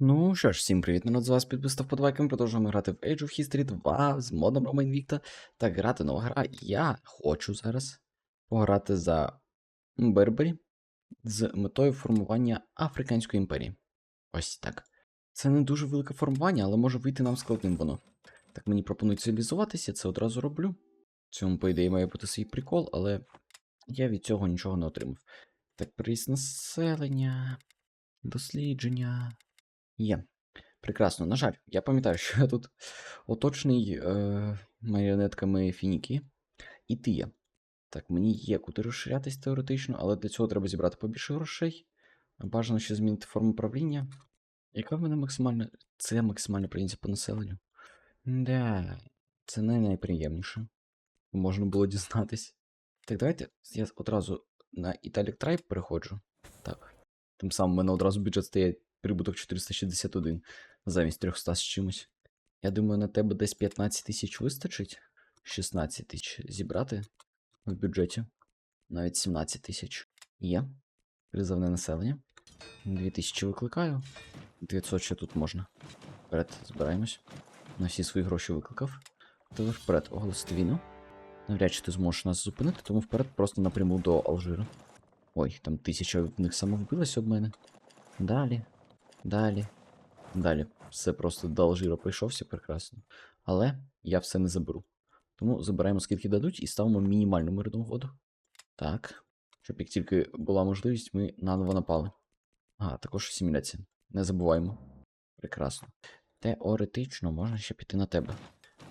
Ну що ж, всім привіт, народ з вас підписав подвайки. Ми продовжуємо грати в Age of History 2 з модом Romain Вікта. Так, грати нова гра. Я хочу зараз пограти за Бербері з метою формування Африканської імперії. Ось так. Це не дуже велике формування, але може вийти нам складним воно. Так мені пропонують цивілізуватися, це одразу роблю. Цьому, по ідеї, має бути свій прикол, але я від цього нічого не отримав. Так, приїзд населення, дослідження. Є. Прекрасно. На жаль, я пам'ятаю, що я тут оточений е, маріонетками Фініки. І ти є. Так, мені є куди розширятись теоретично, але для цього треба зібрати побільше грошей. Бажано ще змінити форму правління. Яка в мене максимальна. Це максимальна провінція по населенню? Да, це не найприємніше. Можна було дізнатись. Так, давайте я одразу на Italic Tribe переходжу. Так. Тим самим у мене одразу бюджет стає прибуток 461 замість 300 з чимось. Я думаю, на тебе десь 15 тисяч вистачить. 16 тисяч зібрати в бюджеті. Навіть 17 тисяч. Є. Призовне населення. 2000 викликаю. 900 ще тут можна. Вперед, збираємось. На всі свої гроші викликав. Тепер вперед оголосити війну. Навряд чи ти зможеш нас зупинити, тому вперед просто напряму до Алжира. Ой, там тисяча в них самовбилась об мене. Далі. Далі. Далі. Все просто до Алжира прийшовся прекрасно. Але я все не заберу. Тому забираємо скільки дадуть і ставимо мінімальну мирну угоду. Так. Щоб як тільки була можливість, ми наново напали. А, також асиміляція. Не забуваємо. Прекрасно. Теоретично можна ще піти на тебе.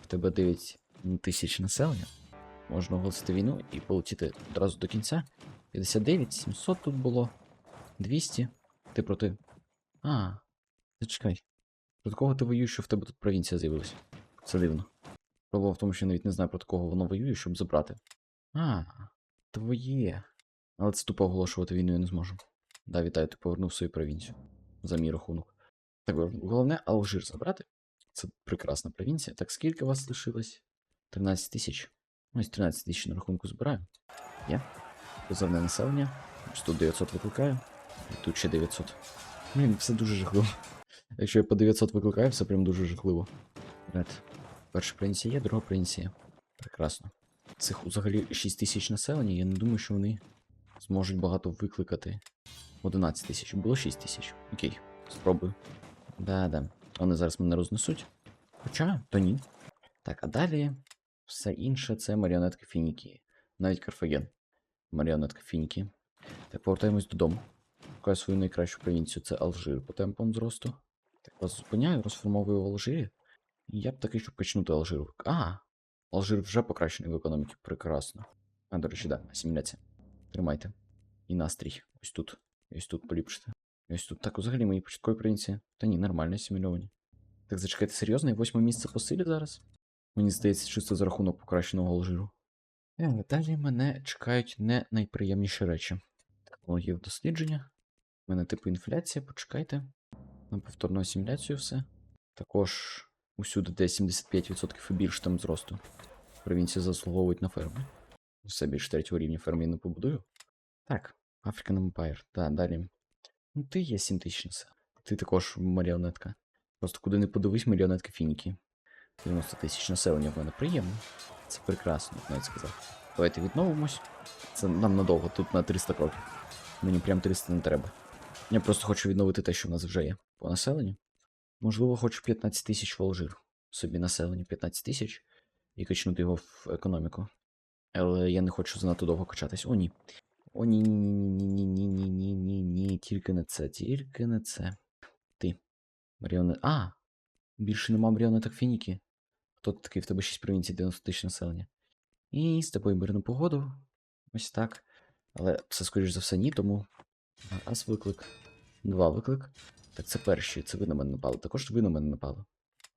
В тебе 9 тисяч населення. Можна оголосити війну і полетіти одразу до кінця. 59, 700 тут було. 200. Ти проти. А, зачекай. Проти кого ти воюєш, що в тебе тут провінція з'явилася? Це дивно. Проблема в тому, що я навіть не знаю, проти кого воно воює, щоб забрати. А, твоє. Але це тупо оголошувати війну я не зможу. Да, вітаю, ти повернув свою провінцію. За мій рахунок. Так, головне Алжир забрати. Це прекрасна провінція. Так, скільки вас лишилось? 13 тисяч. Ось 13 тисяч на рахунку збираю. Є. Позовне населення. Ось тут 900 викликаю. І тут ще 900. Блін, все дуже жахливо. Якщо я по 900 викликаю, все прям дуже жахливо. Ред. Перша провінція є, друга провінція. Прекрасно. Цих взагалі 6 тисяч населення, я не думаю, що вони зможуть багато викликати. 11 тисяч. Було 6 тисяч. Окей, спробую. Да-да. Вони зараз мене рознесуть. Хоча, то ні. Так, а далі все інше це маріонетки Фініки. Навіть Карфаген. Маріонетка Фініки. Так, повертаємось додому. Шукаю свою найкращу провінцію це Алжир по темпам зросту. Так, вас зупиняю, розформовую в Алжирі. Я б такий, щоб качнути Алжир. А! Алжир вже покращений в економіці. Прекрасно. А, до речі, да, асиміляція. Тримайте. І настрій. Ось тут. Ось тут поліпшити. І Ось тут. Так, взагалі мої початкові провінції. Та ні, нормально асимільовані. Так, зачекайте, серйозно, і восьме місце по силі зараз? Мені здається, чисто за рахунок покращеного Алжиру. Е, Далі мене чекають не найприємніші речі. Технології дослідження. Мене типу інфляція, почекайте. На повторну асиміляцію все. Також усюди, де 75% і більше там зросту. Провінції заслуговують на ферми. Все більше третього рівня ферми я не побудую. Так, African Empire. Так, далі. Ну, ти є 7 тисяч. Ти також маріонетка. Просто куди не подивись, маріонетка Фініки. 90 тисяч населення в мене приємно. Це прекрасно, навіть сказав. Давайте відновимось. Це нам надовго, тут на 300 кроків. Мені прям 300 не треба. Я просто хочу відновити те, що в нас вже є по населенню. Можливо, хочу 15 тисяч в Алжир. Собі населення 15 тисяч і качнути його в економіку. Але я не хочу занадто довго качатись. О, ні. О, ні, ні, ні, ні, ні, ні, ні, ні, ні, тільки не це, тільки не це. Ти. Маріоне. А! Більше нема маріонеток Фініки. Хто ти такий? В тебе 6 провінцій, 90 тисяч населення. І з тобою мирну погоду. Ось так. Але все, скоріш за все, ні, тому. Раз виклик. Два виклик. Так, це перші, це ви на мене напали. Також ви на мене напали.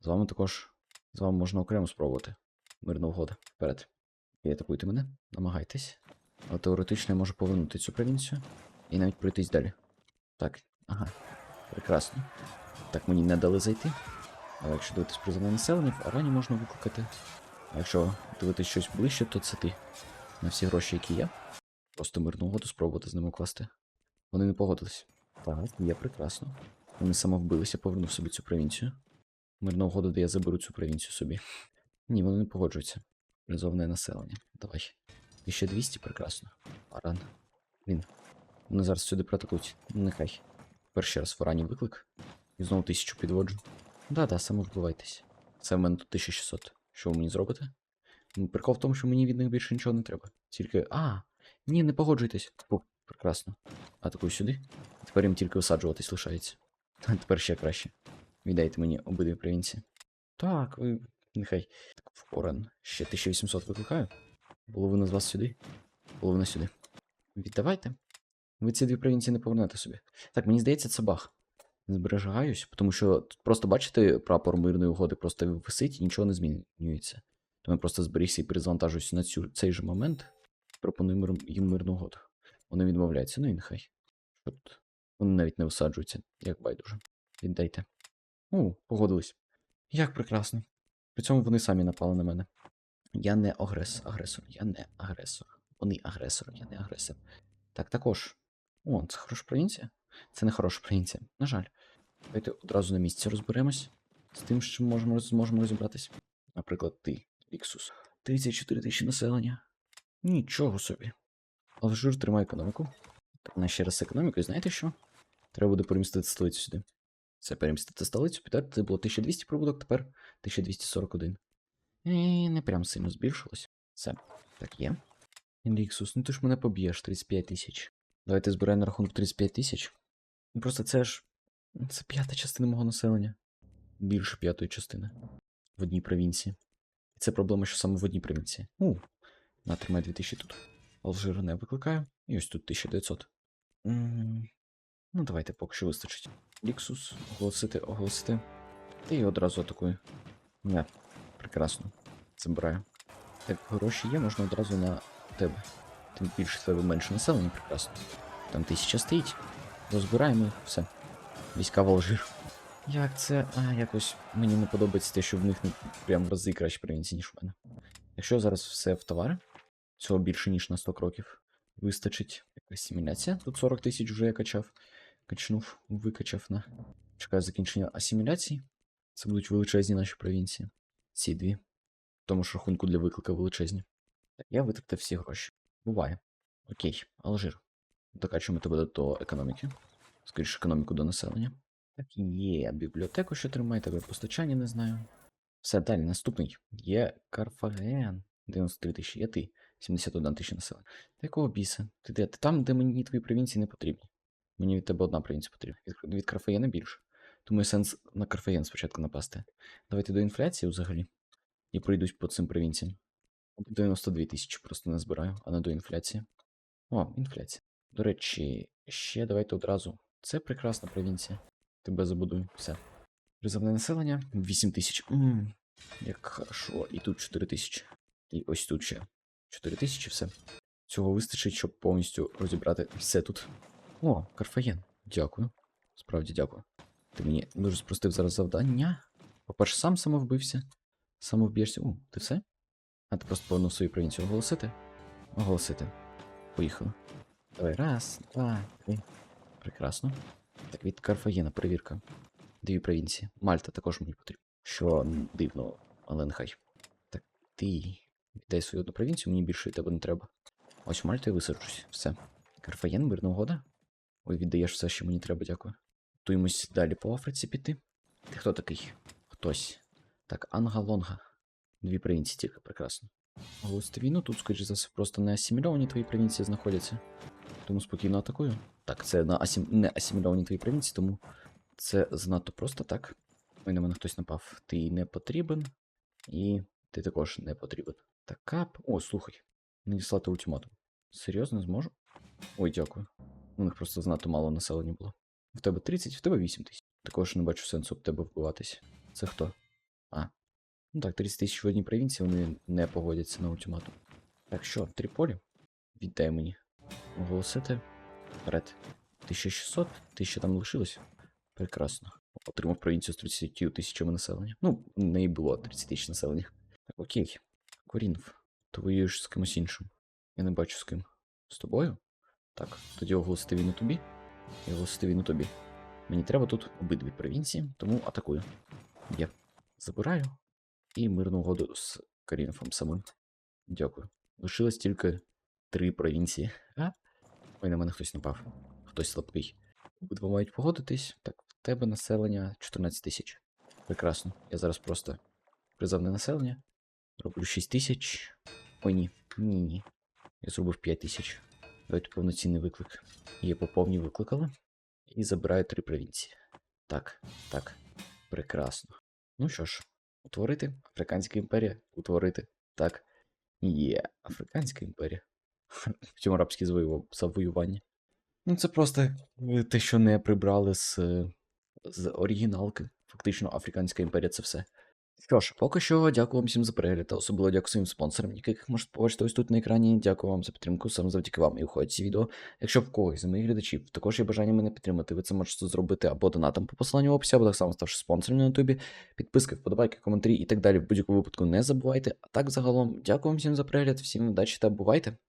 З вами також. З вами можна окремо спробувати. Мирна угода. Вперед. І атакуйте мене, намагайтесь. Але теоретично я можу повернути цю провінцію і навіть пройтись далі. Так, ага. Прекрасно. Так, мені не дали зайти. Але якщо дивитись призовне населення, в Арані можна викликати. А якщо дивитись щось ближче, то це ти. На всі гроші, які є. Просто мирну угоду спробувати з ними укласти. Вони не погодились. Так, є прекрасно. Вони самовбилися, повернув собі цю провінцію. Мирна угода, де я заберу цю провінцію собі. Ні, вони не погоджуються. Призовне населення. Давай. 1200, прекрасно. Варан. Він. Вони зараз сюди протекуть. Нехай. Перший раз варані виклик. І знову тисячу підводжу. Да-да, самовбивайтесь. Це в мене тут 1600. Що ви мені зробите? Ну, Прикол в тому, що мені від них більше нічого не треба. Тільки. А! Ні, не погоджуйтесь. О, прекрасно. Атакую сюди. Тепер їм тільки висаджуватись лишається. Тепер ще краще. Віддайте мені обидві провінції. Так, ви. Нехай. Так, Форен. Ще 1800 викликаю. Половина з вас сюди. Половина сюди. Віддавайте. Ви ці дві провінції не повернете собі. Так, мені здається, це баг. Збережаюсь, тому що тут просто бачите, прапор мирної угоди просто висить і нічого не змінюється. Тому я просто зберігся і перезавантажуюся на цю, цей же момент. Пропоную їм мирну угоду. Вони відмовляються, ну і нехай. Тут? Вони навіть не висаджуються, як байдуже. Віддайте. О, погодились. Як прекрасно. При цьому вони самі напали на мене. Я не агрес, агресор, я не агресор. Вони агресор, я не агресор. Так, також. О, це хороша провінція? Це не хороша провінція. На жаль. Давайте одразу на місці розберемось з тим, що можемо, зможемо розібратись. Наприклад, ти, Іксус. 34 тисячі населення. Нічого собі. Алжир тримає економіку. Так, на ще раз економіку, і знаєте що? Треба буде перемістити столицю сюди. Це перемістити столицю, підтвердити, це було 1200 прибуток, тепер 1241. І не прям сильно збільшилось. Все. Так є. Індіксус, ну ти ж мене поб'єш 35 тисяч. Давайте збираємо на рахунок 35 тисяч. Ну просто це ж. Це п'ята частина мого населення. Більше п'ятої частини. В одній провінції. І це проблема, що саме в одній провінції. У, на тримай 2000 тут. Алжир не викликаю. І ось тут 1900. М, Ну, давайте поки що вистачить. Ліксус, оголосити, оголосити. Та й одразу атакую. Не, прекрасно. Забираю. Так, гроші є, можна одразу на тебе. Тим більше тебе менше населення, прекрасно. Там тисяча стоїть. Розбираємо все. Війська в Алжир. Як це? А, якось мені не подобається те, що в них не прям в рази краще провінції, ніж в мене. Якщо зараз все в товари, цього більше, ніж на 100 кроків, вистачить якась асиміляція. Тут 40 тисяч вже я качав. Качнув, викачав на. Чекаю закінчення асиміляції. Це будуть величезні наші провінції. Ці дві. В тому ж рахунку для виклика величезні. Так, я витратив всі гроші. Буває. Окей, Алжир. Докачуємо тебе до економіки. Скоріше економіку до населення. Так, є бібліотеку, що тримає, тебе постачання, не знаю. Все, далі, наступний. Є Карфаген. 93 тисячі, є ти. 71 тисяча населення. Та якого біса? Ти де? Ти там, де мені твої провінції не потрібні. Мені від тебе одна провінція потрібна. Від, від Карфаєна більше. Тому є сенс на Карфаєн спочатку напасти. Давайте до інфляції взагалі. І пройдусь по цим провінціям. 92 тисячі просто не збираю, а не до інфляції. О, інфляція. До речі, ще давайте одразу. Це прекрасна провінція. Тебе забудую. Все. Призовне населення 8 тисяч. Як хорошо. І тут 4 тисячі. І ось тут ще 4 тисячі, все. Цього вистачить, щоб повністю розібрати все тут. О, Карфаєн. Дякую. Справді дякую. Ти мені дуже спростив зараз завдання. По-перше, сам самовбився. Самовб'єшся. У, ти все? А ти просто повернув свою провінцію оголосити? Оголосити. Поїхали. Давай, раз, два, три. Прекрасно. Так, від Карфаєна перевірка. Дві провінції. Мальта також мені потрібна. Що дивно, але нехай. Так, ти віддай свою одну провінцію, мені більше тебе не треба. Ось у Мальту я висаджусь. Все. Карфаєн, мирна угода. Ой, віддаєш все, що мені треба, дякую. Готуємось далі по Африці піти. Ти хто такий? Хтось. Так, Анга-Лонга. Дві провінції тільки прекрасно. Оголосити війну, тут, скоріш за все, просто не асимільовані твої провінції знаходяться. Тому спокійно атакую. Так, це на асім... не асимільовані твої провінції, тому це занадто просто так. Ой, на мене хтось напав. Ти не потрібен. І ти також не потрібен. Так, кап. О, слухай. Надіслати ультиматум. Серйозно зможу? Ой, дякую. У них просто занадто мало населення було. В тебе 30, в тебе 8 тисяч. Також не бачу сенсу в тебе вбиватись. Це хто? А. Ну так, 30 тисяч в одній провінції, вони не погодяться на ультиматум. Так що, Тріполі? Віддай мені. Оголосити. Вперед. 1600, 1000 там лишилось. Прекрасно. Отримав провінцію з 30 тисячами населення. Ну, в неї було 30 тисяч населення. Так, окей. Корінф. Ти воюєш з кимось іншим. Я не бачу з ким. З тобою? Так, тоді оголосити війну тобі. І оголосити війну тобі. Мені треба тут обидві провінції, тому атакую. Я забираю і мирну угоду з Карінофом самим. Дякую. Лишилось тільки три провінції. А? Ой, на мене хтось напав. Хтось слабкий. Обидва мають погодитись. Так, в тебе населення 14 тисяч. Прекрасно. Я зараз просто призовне населення. Роблю 6 тисяч. Ой, ні. Ні, ні. Я зробив 5 тисяч. Давайте повноцінний виклик. Є по повній викликали. І забираю три провінції. Так, так. Прекрасно. Ну що ж, утворити. Африканська імперія. Утворити. Так. Є. Африканська імперія. Втім, арабські завоюва- завоювання. Ну, це просто е, те, що не прибрали з, е, з оригіналки. Фактично, Африканська імперія це все. Що ж, поки що, дякую вам всім за перегляд, та особливо дякую своїм спонсорам, яких можете побачити ось тут на екрані. Дякую вам за підтримку, саме завдяки вам і виходять ці відео. Якщо в когось з моїх глядачів також є бажання мене підтримати, ви це можете зробити або донатом по посиланню в описі, або так само ставши спонсором на ютубі. Підписки, вподобайки, коментарі і так далі. В будь-якому випадку не забувайте. А так загалом, дякую вам всім за перегляд, всім удачі та бувайте!